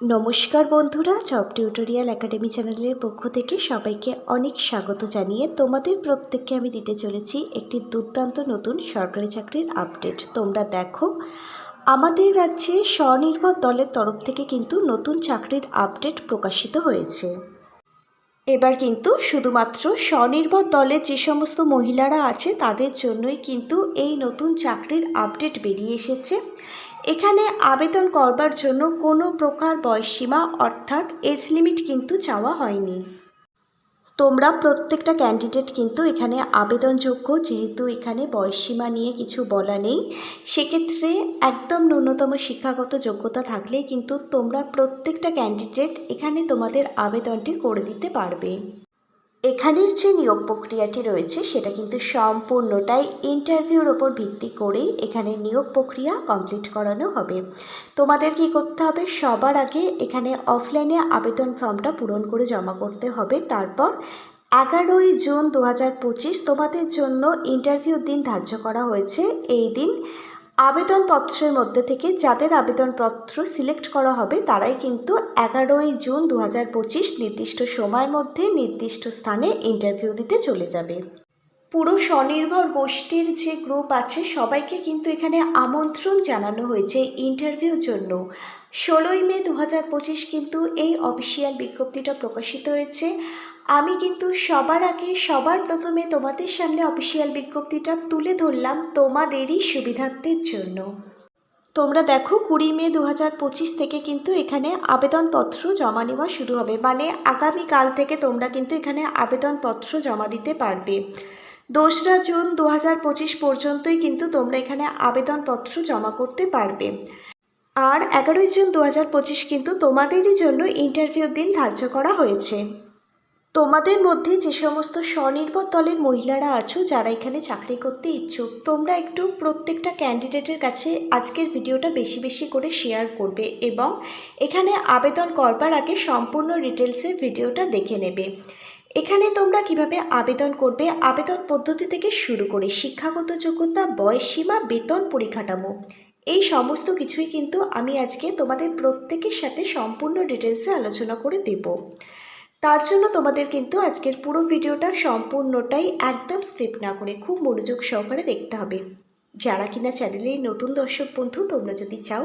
নমস্কার বন্ধুরা job tutorial academy চ্যানেলের পক্ষ থেকে সবাইকে অনেক স্বাগত জানিয়ে তোমাদের প্রত্যেককে আমি দিতে চলেছি একটি দুর্দান্ত নতুন সরকারি চাকরির আপডেট তোমরা দেখো, আমাদের রাজ্যে স্বনির্ভর দলের তরফ থেকে কিন্তু নতুন চাকরির আপডেট প্রকাশিত হয়েছে। এবার কিন্তু শুধুমাত্র স্বনির্ভর দলের যে সমস্ত মহিলারা আছে, তাদের জন্যই কিন্তু এই নতুন চাকরির আপডেট বেরিয়ে এসেছে। এখানে আবেদন করবার জন্য কোনো প্রকার বয়সসীমা অর্থাৎ এজ লিমিট কিন্তু চাওয়া হয়নি। তোমরা প্রত্যেকটা ক্যান্ডিডেট কিন্তু এখানে আবেদনযোগ্য, যেহেতু এখানে বয়সসীমা নিয়ে কিছু বলা নেই, সেক্ষেত্রে একদম ন্যূনতম শিক্ষাগত যোগ্যতা থাকলে কিন্তু তোমরা প্রত্যেকটা ক্যান্ডিডেট এখানে তোমাদের আবেদনটি করে দিতে পারবে। এখানের যে নিয়োগ প্রক্রিয়াটি রয়েছে, সেটা কিন্তু সম্পূর্ণটাই ইন্টারভিউর ওপর ভিত্তি করেই এখানে নিয়োগ প্রক্রিয়া কমপ্লিট করানো হবে। তোমাদের কি করতে হবে? সবার আগে এখানে অফলাইনে আবেদন ফর্মটা পূরণ করে জমা করতে হবে। তারপর এগারোই জুন দু হাজার পঁচিশ তোমাদের জন্য ইন্টারভিউর দিন ধার্য করা হয়েছে। এই দিন আবেদনপত্রের মধ্যে থেকে যাদের আবেদনপত্র সিলেক্ট করা হবে, তারাই কিন্তু এগারোই জুন দু হাজার পঁচিশ নির্দিষ্ট সময়ের মধ্যে নির্দিষ্ট স্থানে ইন্টারভিউ দিতে চলে যাবে। পুরো স্বনির্ভর গোষ্ঠীর যে গ্রুপ আছে, সবাইকে কিন্তু এখানে আমন্ত্রণ জানানো হয়েছে ইন্টারভিউর জন্য। ষোলোই মে দু হাজার পঁচিশ কিন্তু এই অফিসিয়াল বিজ্ঞপ্তিটা প্রকাশিত হয়েছে। আমি কিন্তু সবার আগে, সবার প্রথমে তোমাদের সামনে অফিসিয়াল বিজ্ঞপ্তিটা তুলে ধরলাম তোমাদেরই সুবিধার্থের জন্য। তোমরা দেখো কুড়ি মে দু হাজার পঁচিশ থেকে কিন্তু এখানে আবেদনপত্র জমা নেওয়া শুরু হবে। মানে আগামীকাল থেকে তোমরা কিন্তু এখানে আবেদনপত্র জমা দিতে পারবে। দোসরা জুন দু হাজার পঁচিশ পর্যন্তই কিন্তু তোমরা এখানে আবেদনপত্র জমা করতে পারবে। আর এগারোই জুন দু হাজার পঁচিশ কিন্তু তোমাদেরই জন্য ইন্টারভিউর দিন ধার্য করা হয়েছে। তোমাদের মধ্যে যে সমস্ত স্বনির্ভর দলের মহিলারা আছো, যারা এখানে চাকরি করতে ইচ্ছুক, তোমরা একটু প্রত্যেকটা ক্যান্ডিডেটের কাছে আজকের ভিডিওটা বেশি বেশি করে শেয়ার করবে এবং এখানে আবেদন করবার আগে সম্পূর্ণ ডিটেলসের ভিডিওটা দেখে নেবে। এখানে তোমরা কীভাবে আবেদন করবে? আবেদন পদ্ধতি থেকে শুরু করে শিক্ষাগত যোগ্যতা বয়সসীমা বেতন পরিকাঠামো, এই সমস্ত কিছুই কিন্তু আমি আজকে তোমাদের প্রত্যেকের সাথে সম্পূর্ণ ডিটেলসে আলোচনা করে দেবো। তার জন্য তোমাদের কিন্তু আজকের পুরো ভিডিওটা সম্পূর্ণটাই একদম স্ক্রিপ্ট না করে খুব মনোযোগ সহকারে দেখতে হবে। যারা কিনা চ্যানেলে নতুন দর্শক বন্ধু, তোমরা যদি চাও,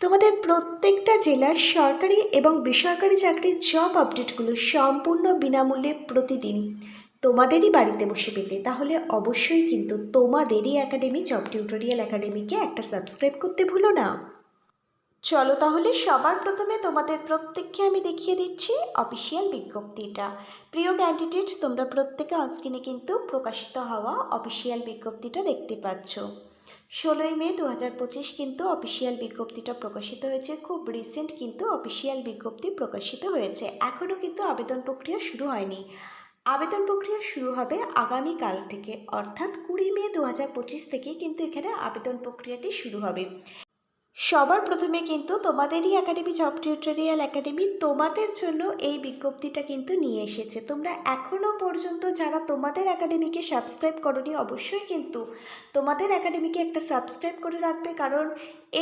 তোমাদের প্রত্যেকটা জেলার সরকারি এবং বেসরকারি চাকরির জব আপডেটগুলো সম্পূর্ণ বিনামূল্যে প্রতিদিন তোমাদেরই বাড়িতে বসে পেতে, তাহলে অবশ্যই কিন্তু তোমাদেরই একাডেমি জব টিউটোরিয়াল একাডেমিকে একটা সাবস্ক্রাইব করতে ভুলো না। চলো তাহলে সবার প্রথমে তোমাদের প্রত্যেককে আমি দেখিয়ে দিচ্ছি অফিসিয়াল বিজ্ঞপ্তিটা। প্রিয় ক্যান্ডিডেট তোমরা প্রত্যেকে অনস্ক্রিনে কিন্তু প্রকাশিত হওয়া অফিসিয়াল বিজ্ঞপ্তিটা দেখতে পাচ্ছ। ষোলোই মে দু হাজার পঁচিশ কিন্তু অফিসিয়াল বিজ্ঞপ্তিটা প্রকাশিত হয়েছে। খুব রিসেন্ট কিন্তু অফিসিয়াল বিজ্ঞপ্তি প্রকাশিত হয়েছে। এখনও কিন্তু আবেদন প্রক্রিয়া শুরু হয়নি। আবেদন প্রক্রিয়া শুরু হবে আগামীকাল থেকে। অর্থাৎ কুড়ি মে দু হাজার পঁচিশ থেকে কিন্তু এখানে আবেদন প্রক্রিয়াটি শুরু হবে। সবার প্রথমে কিন্তু তোমাদেরই একাডেমি জব টিউটোরিয়াল একাডেমি তোমাদের জন্য এই বিজ্ঞপ্তিটা কিন্তু নিয়ে এসেছে। তোমরা এখনও পর্যন্ত যারা তোমাদের একাডেমিকে সাবস্ক্রাইব করনি, অবশ্যই কিন্তু তোমাদের একাডেমিকে একটা সাবস্ক্রাইব করে রাখবে। কারণ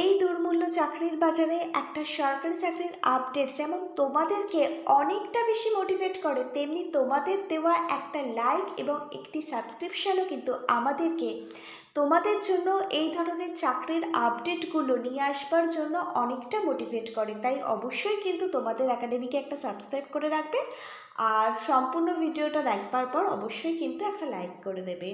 এই দুর্মূল্য চাকরির বাজারে একটা সরকারি চাকরির আপডেট যেমন তোমাদেরকে অনেকটা বেশি মোটিভেট করে, তেমনি তোমাদের দেওয়া একটা লাইক এবং একটি সাবস্ক্রিপশানও কিন্তু আমাদেরকে তোমাদের জন্য এই ধরনের চাকরির আপডেটগুলো নিয়ে আসবার জন্য অনেকটা মোটিভেট করে। তাই অবশ্যই কিন্তু তোমাদের একাডেমিকে একটা সাবস্ক্রাইব করে রাখবে। আর সম্পূর্ণ ভিডিওটা দেখবার পর অবশ্যই কিন্তু একটা লাইক করে দেবে।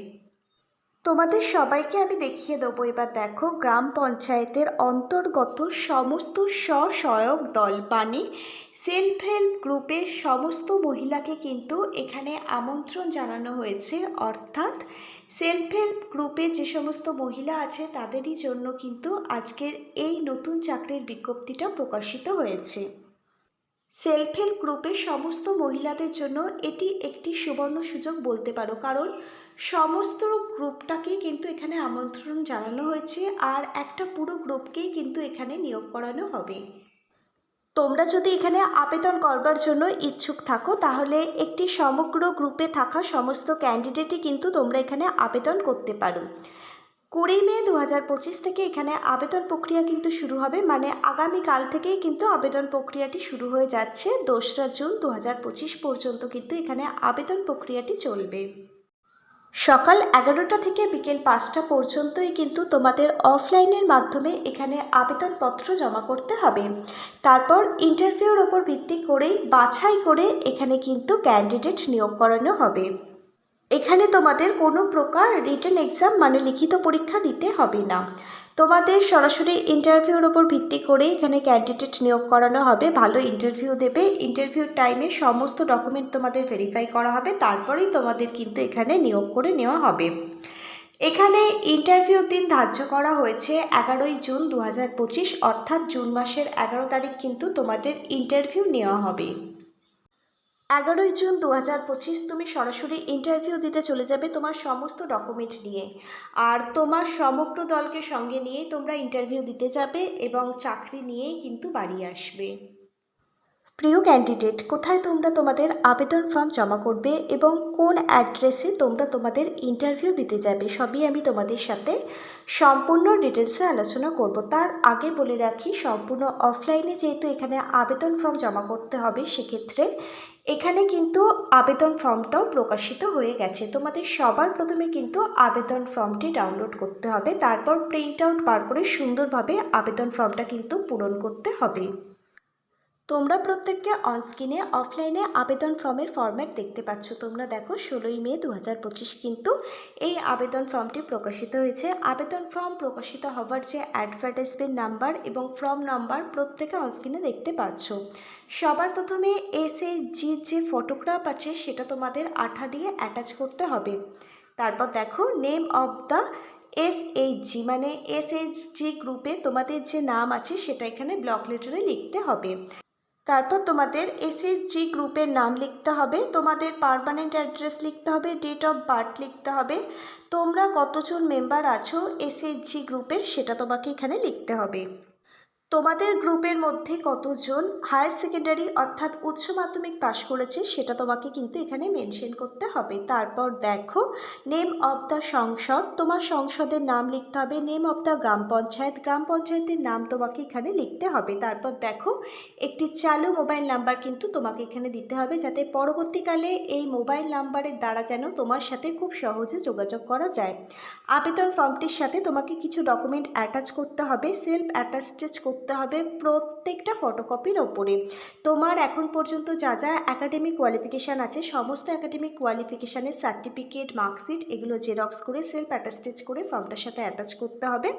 তোমাদের সবাইকে আমি দেখিয়ে দেবো। এবার দেখো, গ্রাম পঞ্চায়েতের অন্তর্গত সমস্ত স্বসহায়ক দল মানে সেলফ হেল্প গ্রুপের সমস্ত মহিলাকে কিন্তু এখানে আমন্ত্রণ জানানো হয়েছে। অর্থাৎ সেলফ হেল্প গ্রুপের যে সমস্ত মহিলা আছে তাদেরই জন্য কিন্তু আজকের এই নতুন চাকরির বিজ্ঞপ্তিটা প্রকাশিত হয়েছে। সেলফ হেল্প গ্রুপের সমস্ত মহিলাদের জন্য এটি একটি সুবর্ণ সুযোগ বলতে পারো, কারণ সমস্ত গ্রুপটাকে কিন্তু এখানে আমন্ত্রণ জানানো হয়েছে আর একটা পুরো গ্রুপকেই কিন্তু এখানে নিয়োগ করানো হবে। তোমরা যদি এখানে আবেদন করবার জন্য ইচ্ছুক থাকো, তাহলে একটি সমগ্র গ্রুপে থাকা সমস্ত ক্যান্ডিডেটই কিন্তু তোমরা এখানে আবেদন করতে পারো। কুড়ি মে দু হাজার পঁচিশ থেকে এখানে আবেদন প্রক্রিয়া কিন্তু শুরু হবে মানে আগামীকাল থেকেই কিন্তু আবেদন প্রক্রিয়াটি শুরু হয়ে যাচ্ছে। দোসরা জুন দু হাজার পঁচিশ পর্যন্ত কিন্তু এখানে আবেদন প্রক্রিয়াটি চলবে। সকাল এগারোটা থেকে বিকেল পাঁচটা পর্যন্তই কিন্তু তোমাদের অফলাইনের মাধ্যমে এখানে আবেদনপত্র জমা করতে হবে। তারপর ইন্টারভিউর ওপর ভিত্তি করেই বাছাই করে এখানে কিন্তু ক্যান্ডিডেট নিয়োগ করানো হবে। এখানে তোমাদের কোনো প্রকার রিটার্ন এক্সাম মানে লিখিত পরীক্ষা দিতে হবে না। তোমাদের সরাসরি ইন্টারভিউর ওপর ভিত্তি করে এখানে ক্যান্ডিডেট নিয়োগ করানো হবে। ভালো ইন্টারভিউ দেবে। ইন্টারভিউ টাইমে সমস্ত ডকুমেন্ট তোমাদের ভেরিফাই করা হবে। তারপরেই তোমাদের কিন্তু এখানে নিয়োগ করে নেওয়া হবে। এখানে ইন্টারভিউ দিন ধার্য করা হয়েছে এগারোই জুন দু হাজার পঁচিশ, অর্থাৎ জুন মাসের এগারো তারিখ কিন্তু তোমাদের ইন্টারভিউ নেওয়া হবে। এগারোই জুন দু হাজার পঁচিশ তুমি সরাসরি ইন্টারভিউ দিতে চলে যাবে তোমার সমস্ত ডকুমেন্ট নিয়ে। আর তোমার সমগ্র দলকে সঙ্গে নিয়েই তোমরা ইন্টারভিউ দিতে যাবে এবং চাকরি নিয়েই কিন্তু বাড়ি আসবে। প্রিয় ক্যান্ডিডেট কোথায় তোমরা তোমাদের আবেদন ফর্ম জমা করবে এবং কোন অ্যাড্রেসে তোমরা তোমাদের ইন্টারভিউ দিতে যাবে সবই আমি তোমাদের সাথে সম্পূর্ণ ডিটেলসে আলোচনা করব। তার আগে বলে রাখি, সম্পূর্ণ অফলাইনে যেহেতু এখানে আবেদন ফর্ম জমা করতে হবে, সেক্ষেত্রে এখানে কিন্তু আবেদন ফর্মটাও প্রকাশিত হয়ে গেছে। তোমাদের সবার প্রথমে কিন্তু আবেদন ফর্মটি ডাউনলোড করতে হবে। তারপর প্রিন্ট আউট বার করে সুন্দরভাবে আবেদন ফর্মটা কিন্তু পূরণ করতে হবে। তোমরা প্রত্যেককে অনস্ক্রিনে, অফলাইনে আবেদন ফর্মের ফর্ম্যাট দেখতে পাচ্ছ। তোমরা দেখো, ষোলোই মে দু হাজার পঁচিশ কিন্তু এই আবেদন ফর্মটি প্রকাশিত হয়েছে। আবেদন ফর্ম প্রকাশিত হওয়ার যে অ্যাডভার্টাইজমেন্ট নাম্বার এবং ফর্ম নাম্বার প্রত্যেকে অনস্ক্রিনে দেখতে পাচ্ছ। সবার প্রথমে এসএইচজির যে ফটোগ্রাফ আছে, সেটা তোমাদের আঠা দিয়ে অ্যাটাচ করতে হবে। তারপর দেখো নেম অফ দ্য এসএইচজি মানে এসএইচজি গ্রুপে তোমাদের যে নাম আছে, সেটা এখানে ব্লক লেটারে লিখতে হবে। তারপর তোমাদের এসএসজি গ্রুপের নাম লিখতে হবে, তোমাদের পারমানেন্ট অ্যাড্রেস লিখতে হবে ডেট অফ বার্থ লিখতে হবে, তোমরা কতজন মেম্বার আছো এসএসজি গ্রুপের সেটা তোমাকে এখানে লিখতে হবে। তোমাদের গ্রুপের মধ্যে কতজন হায়ার সেকেন্ডারি অর্থাৎ উচ্চ মাধ্যমিক পাশ করেছে সেটা তোমাকে কিন্তু এখানে মেনশন করতে হবে। তারপর দেখো নেম অফ দ্য সংসদ, তোমার সংসদের নাম লিখতে হবে name of the gram panchayat, গ্রাম পঞ্চায়েতের নাম তোমাকে এখানে লিখতে হবে। তারপর দেখো, একটি চালু মোবাইল নাম্বার কিন্তু তোমাকে এখানে দিতে হবে যাতে পরবর্তীকালে এই মোবাইল নাম্বারের দ্বারা যেন তোমার সাথে খুব সহজে যোগাযোগ করা যায়। আবেদন ফর্মটির সাথে তোমাকে কিছু ডকুমেন্ট অ্যাটাচ করতে হবে সেলফ অ্যাটাস্টেজ করতে হবে প্রত্যেকটা ফটোকপির ওপরে। তোমার এখন পর্যন্ত যা যা একাডেমিক কোয়ালিফিকেশান আছে, সমস্ত একাডেমিক কোয়ালিফিকেশানের সার্টিফিকেট মার্কশিট এগুলো জেরক্স করে সেলফ অ্যাটাস্টেজ করে ফর্মটার সাথে অ্যাটাচ করতে হবে।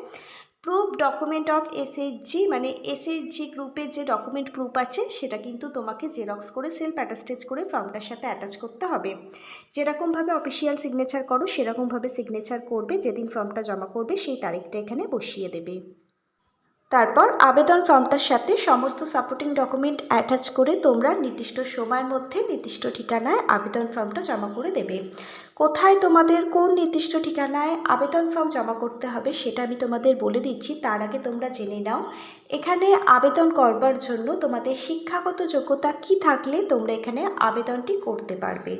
প্রুফ ডকুমেন্ট অফ এসএইচজি মানে এসএইচজি গ্রুপের যে ডকুমেন্ট প্রুফ আছে, সেটা কিন্তু তোমাকে জেরক্স করে সেলফ অ্যাটাস্টেজ করে ফর্মটার সাথে অ্যাটাচ করতে হবে। যেরকমভাবে অফিসিয়াল সিগনেচার করো সেরকমভাবে সিগনেচার করবে, যেদিন ফর্মটা জমা করবে, সেই তারিখটা এখানে বসিয়ে দেবে। তারপর আবেদন ফর্মটার সাথে সমস্ত সাপোর্টিং ডকুমেন্ট অ্যাটাচ করে তোমরা নির্দিষ্ট সময়ের মধ্যে নির্দিষ্ট ঠিকানায় আবেদন ফর্মটা জমা করে দেবে। কোথায় তোমাদের কোন নির্দিষ্ট ঠিকানায় আবেদন ফর্ম জমা করতে হবে সেটা আমি তোমাদের বলে দিচ্ছি, তার আগে তোমরা জেনে নাও। এখানে আবেদন করবার জন্য তোমাদের শিক্ষাগত যোগ্যতা কি থাকলে তোমরা এখানে আবেদনটি করতে পারবে।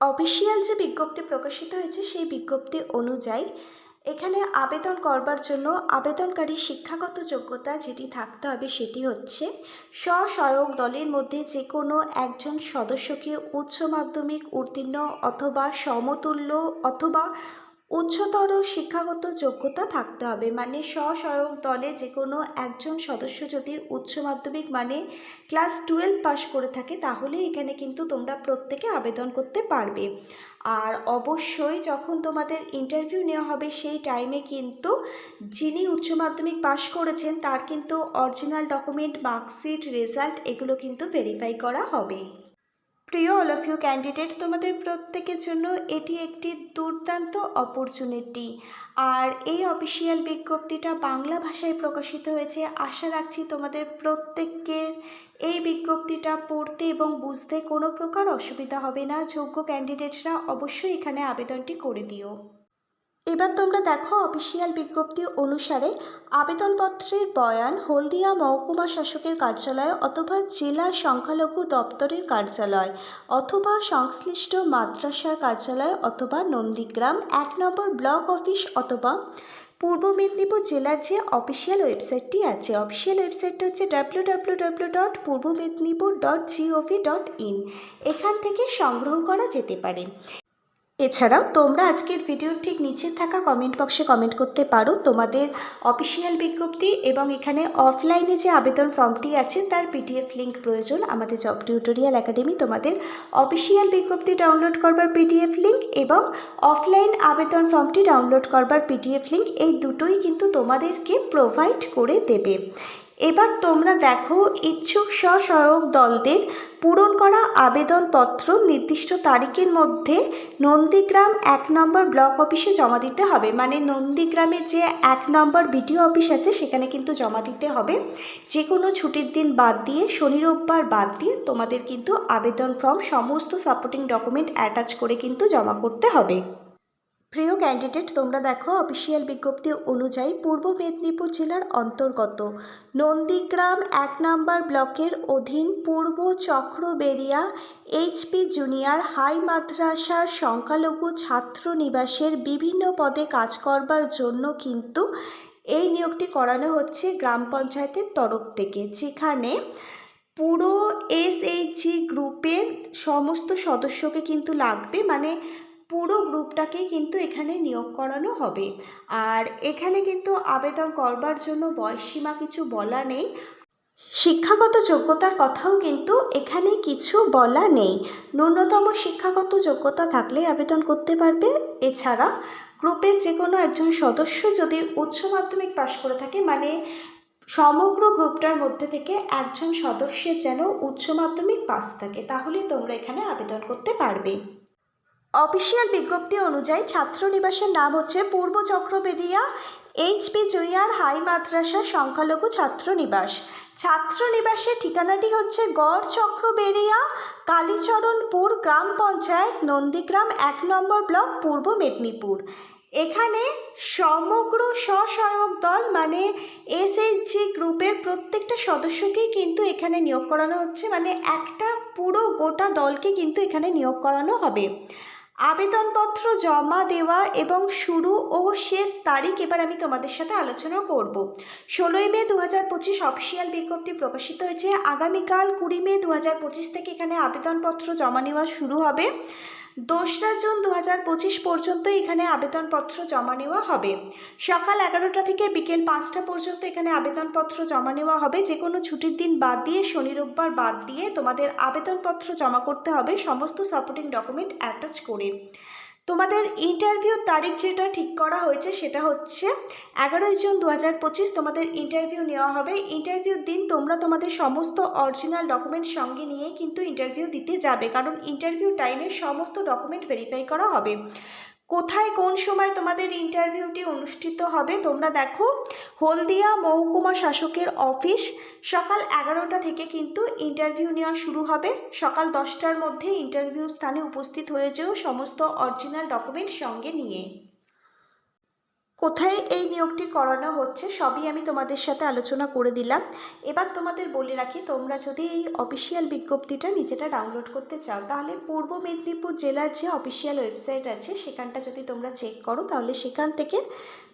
অফিসিয়াল যে বিজ্ঞপ্তি প্রকাশিত হয়েছে সেই বিজ্ঞপ্তি অনুযায়ী এখানে আবেদন করবার জন্য আবেদনকারী শিক্ষাগত যোগ্যতা যেটি থাকতে হবে সেটি হচ্ছে স্বসহায়ক দলের মধ্যে যে কোনো একজন সদস্যকে উচ্চ মাধ্যমিক উত্তীর্ণ অথবা সমতুল্য অথবা উচ্চতর শিক্ষাগত যোগ্যতা থাকতে হবে। মানে স্বসহায়ক দলে যে কোনো একজন সদস্য যদি উচ্চ মাধ্যমিক মানে ক্লাস টুয়েলভ পাশ করে থাকে, তাহলে এখানে কিন্তু তোমরা প্রত্যেকে আবেদন করতে পারবে। আর অবশ্যই যখন তোমাদের ইন্টারভিউ নেওয়া হবে, সেই টাইমে কিন্তু যিনি উচ্চ মাধ্যমিক পাশ করেছেন, তার কিন্তু অরিজিনাল ডকুমেন্ট মার্কশিট রেজাল্ট এগুলো কিন্তু ভেরিফাই করা হবে। প্রিয় অল অফ ইউ ক্যান্ডিডেট তোমাদের প্রত্যেকের জন্য এটি একটি দুর্দান্ত অপরচুনিটি আর এই অফিসিয়াল বিজ্ঞপ্তিটা বাংলা ভাষায় প্রকাশিত হয়েছে। আশা রাখছি তোমাদের প্রত্যেকের এই বিজ্ঞপ্তিটা পড়তে এবং বুঝতে কোনো প্রকার অসুবিধা হবে না। যোগ্য ক্যান্ডিডেটরা অবশ্যই এখানে আবেদনটি করে দিও। এবার তোমরা দেখো অফিসিয়াল বিজ্ঞপ্তি অনুসারে আবেদনপত্রের বয়ান হলদিয়া মহকুমা শাসকের কার্যালয় অথবা জেলা সংখ্যালঘু দপ্তরের কার্যালয় অথবা সংশ্লিষ্ট মাদ্রাসার কার্যালয় অথবা নন্দীগ্রাম এক নম্বর ব্লক অফিস অথবা পূর্ব মেদিনীপুর জেলার যে অফিসিয়াল ওয়েবসাইটটি আছে। অফিসিয়াল ওয়েবসাইটটা হচ্ছে W W W dot Purba Medinipur dot gov dot in এখান থেকে সংগ্রহ করা যেতে পারে। এছাড়াও তোমরা আজকের ভিডিওর ঠিক নিচে থাকা কমেন্ট বক্সে কমেন্ট করতে পারো তোমাদের অফিসিয়াল বিজ্ঞপ্তি এবং এখানে অফলাইনে যে আবেদন ফর্মটি আছে তার পিডিএফ লিঙ্ক প্রয়োজন। আমাদের জব টিউটোরিয়াল একাডেমি তোমাদের অফিসিয়াল বিজ্ঞপ্তি ডাউনলোড করবার পিডিএফ লিঙ্ক এবং অফলাইন আবেদন ফর্মটি ডাউনলোড করবার পিডিএফ লিঙ্ক এই দুটোই কিন্তু তোমাদেরকে প্রোভাইড করে দেবে। এবার তোমরা দেখো, ইচ্ছুক স্বসহায়ক দলদের পূরণ করা আবেদনপত্র নির্দিষ্ট তারিখের মধ্যে নন্দীগ্রাম এক নম্বর ব্লক অফিসে জমা দিতে হবে। মানে নন্দীগ্রামের যে এক নম্বর বিডিও অফিস আছে, সেখানে কিন্তু জমা দিতে হবে। যে কোনো ছুটির দিন বাদ দিয়ে, শনি রোববার বাদ দিয়ে তোমাদের কিন্তু আবেদন ফর্ম, সমস্ত সাপোর্টিং ডকুমেন্ট অ্যাটাচ করে কিন্তু জমা করতে হবে। প্রিয় ক্যান্ডিডেট তোমরা দেখো অফিসিয়াল বিজ্ঞপ্তি অনুযায়ী পূর্ব মেদিনীপুর জেলার অন্তর্গত। নন্দীগ্রাম এক নম্বর ব্লকের অধীন পূর্ব চক্রবেড়িয়া এইচপি জুনিয়র হাই মাদ্রাসার সংখ্যালঘু ছাত্র নিবাসের বিভিন্ন পদে কাজ করবার জন্য কিন্তু এই নিয়োগটি করানো হচ্ছে গ্রাম পঞ্চায়েতের তরফ থেকে। যেখানে পুরো এসএইচজি গ্রুপের সমস্ত সদস্যকে কিন্তু লাগবে মানে পুরো গ্রুপটাকেই কিন্তু এখানে নিয়োগ করানো হবে। আর এখানে কিন্তু আবেদন করবার জন্য বয়সসীমা কিছু বলা নেই। শিক্ষাগত যোগ্যতার কথাও কিন্তু এখানে কিছু বলা নেই। ন্যূনতম শিক্ষাগত যোগ্যতা থাকলে আবেদন করতে পারবে। এছাড়া গ্রুপের যে কোনো একজন সদস্য যদি উচ্চ মাধ্যমিক পাশ করে থাকে মানে সমগ্র গ্রুপটার মধ্যে থেকে একজন সদস্যের যেন উচ্চ মাধ্যমিক পাস থাকে তাহলে তোমরা এখানে আবেদন করতে পারবে। অফিসিয়াল বিজ্ঞপ্তি অনুযায়ী ছাত্রনিবাসের নাম হচ্ছে পূর্ব চক্রবেড়িয়া এইচপি জুইয়ার হাই মাদ্রাসা সংখ্যালঘু ছাত্রনিবাস। ছাত্রনিবাসের ঠিকানাটি হচ্ছে গড় চক্রবেড়িয়া কালীচরণপুর গ্রাম পঞ্চায়েত, নন্দীগ্রাম এক নম্বর ব্লক, পূর্ব মেদিনীপুর। এখানে সমগ্র স্বসহায়ক দল মানে এসএইচজি গ্রুপের প্রত্যেকটা সদস্যকেই কিন্তু এখানে নিয়োগ করানো হচ্ছে। মানে একটা পুরো গোটা দলকে কিন্তু এখানে নিয়োগ করানো হবে। আবেদনপত্র জমা দেওয়া এবং শুরু ও শেষ তারিখ এবার আমি তোমাদের সাথে আলোচনা করব। ষোলোই মে দু হাজার পঁচিশ অফিসিয়াল বিজ্ঞপ্তি প্রকাশিত হয়েছে। আগামীকাল কুড়ি মে দু হাজার পঁচিশ থেকে এখানে আবেদনপত্র জমা নেওয়া শুরু হবে। দোসরা জুন দু পঁচিশ পর্যন্ত এখানে আবেদনপত্র জমা নেওয়া হবে। সকাল এগারোটা থেকে বিকেল পাঁচটা পর্যন্ত এখানে আবেদনপত্র জমা নেওয়া হবে। যে কোনো ছুটির দিন বাদ দিয়ে, শনি রোববার বাদ দিয়ে তোমাদের আবেদনপত্র জমা করতে হবে। সমস্ত সাপোর্টিং ডকুমেন্ট অ্যাটাচ করে। তোমাদের ইন্টারভিউ তারিখ যেটা ঠিক করা হয়েছে সেটা হচ্ছে এগারোই জুন দু হাজার পঁচিশ তোমাদের ইন্টারভিউ নেওয়া হবে। ইন্টারভিউর দিন তোমরা তোমাদের সমস্ত অরিজিনাল ডকুমেন্ট সঙ্গে নিয়ে কিন্তু ইন্টারভিউ দিতে যাবে। কারণ ইন্টারভিউ টাইমে সমস্ত ডকুমেন্ট ভেরিফাই করা হবে। কোথায় কোন সময় তোমাদের ইন্টারভিউটি অনুষ্ঠিত হবে তোমরা দেখো। হলদিয়া মহকুমা শাসকের অফিস সকাল এগারোটা থেকে কিন্তু ইন্টারভিউ নেওয়া শুরু হবে। সকাল দশটার মধ্যে ইন্টারভিউ স্থানে উপস্থিত হয়ে যেও সমস্ত অরিজিনাল ডকুমেন্ট সঙ্গে নিয়ে। কোথায় এই নিয়োগটি করানো হচ্ছে সবই আমি তোমাদের সাথে আলোচনা করে দিলাম। এবার তোমাদের বলে রাখি, তোমরা যদি এই অফিসিয়াল বিজ্ঞপ্তিটা নিজেটা ডাউনলোড করতে চাও, তাহলে পূর্ব মেদিনীপুর জেলার যে অফিসিয়াল ওয়েবসাইট আছে, সেখানটা যদি তোমরা চেক করো, তাহলে সেখান থেকে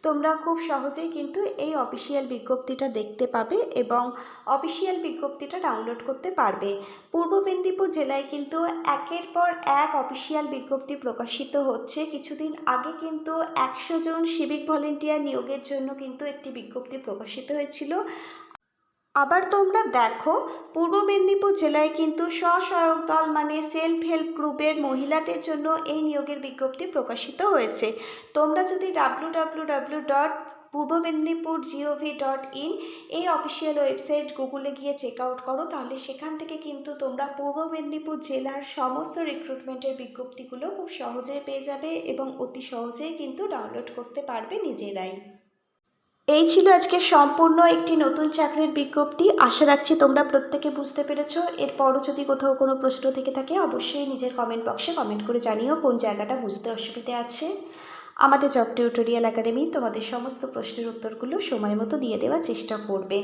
তোমরা খুব সহজেই কিন্তু এই অফিসিয়াল বিজ্ঞপ্তিটা দেখতে পাবে এবং অফিসিয়াল বিজ্ঞপ্তিটা ডাউনলোড করতে পারবে। পূর্ব মেদিনীপুর জেলায় কিন্তু একের পর এক অফিসিয়াল বিজ্ঞপ্তি প্রকাশিত হচ্ছে। কিছুদিন আগে কিন্তু একশো জন সিভিক ভলেন্টিয়ার নিয়োগের জন্য কিন্তু একটি বিজ্ঞপ্তি প্রকাশিত হয়েছিল। আবার তোমরা দেখো, পূর্ব মেদিনীপুর জেলায় কিন্তু স্বসহায়ক দল মানে সেলফ হেল্প গ্রুপের মহিলাদের জন্য এই নিয়োগের বিজ্ঞপ্তি প্রকাশিত হয়েছে। তোমরা যদি W W W dot Purba Medinipur gov dot in এই অফিসিয়াল ওয়েবসাইট গুগলে গিয়ে চেক আউট করো, তাহলে সেখান থেকে কিন্তু তোমরা পূর্ব মেদিনীপুর জেলার সমস্ত রিক্রুটমেন্টের বিজ্ঞপ্তিগুলো খুব সহজেই পেয়ে যাবে এবং অতি সহজেই কিন্তু ডাউনলোড করতে পারবে নিজেরাই। এই ছিল আজকে সম্পূর্ণ একটি নতুন চাকরির বিজ্ঞপ্তি। আশা রাখছি তোমরা প্রত্যেকে বুঝতে পেরেছ। এরপরও যদি কোথাও কোনো প্রশ্ন থেকে থাকে, অবশ্যই নিজের কমেন্ট বক্সে কমেন্ট করে জানিও কোন জায়গাটা বুঝতে অসুবিধে আছে। আমাদের জব টিউটোরিয়াল একাডেমি তোমাদের সমস্ত প্রশ্নের উত্তরগুলো সময় মতো দিয়ে দেওয়ার চেষ্টা করবে।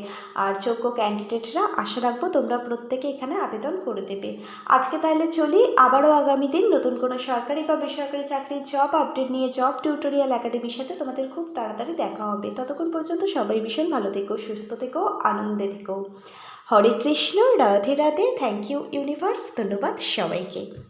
আর যোগ্য ক্যান্ডিডেটরা আশা রাখব তোমরা প্রত্যেকে এখানে আবেদন করে দেবে। আজকে তাহলে চলি, আবারও আগামী দিন নতুন কোনো সরকারি বা বেসরকারি চাকরির জব আপডেট নিয়ে জব টিউটোরিয়াল একাডেমির সাথে তোমাদের খুব তাড়াতাড়ি দেখা হবে। ততক্ষণ পর্যন্ত সবাই ভীষণ ভালো থেকো, সুস্থ থেকো, আনন্দে থেকো। Hare Krishna, Radhe Radhe thank you universe ধন্যবাদ সবাইকে।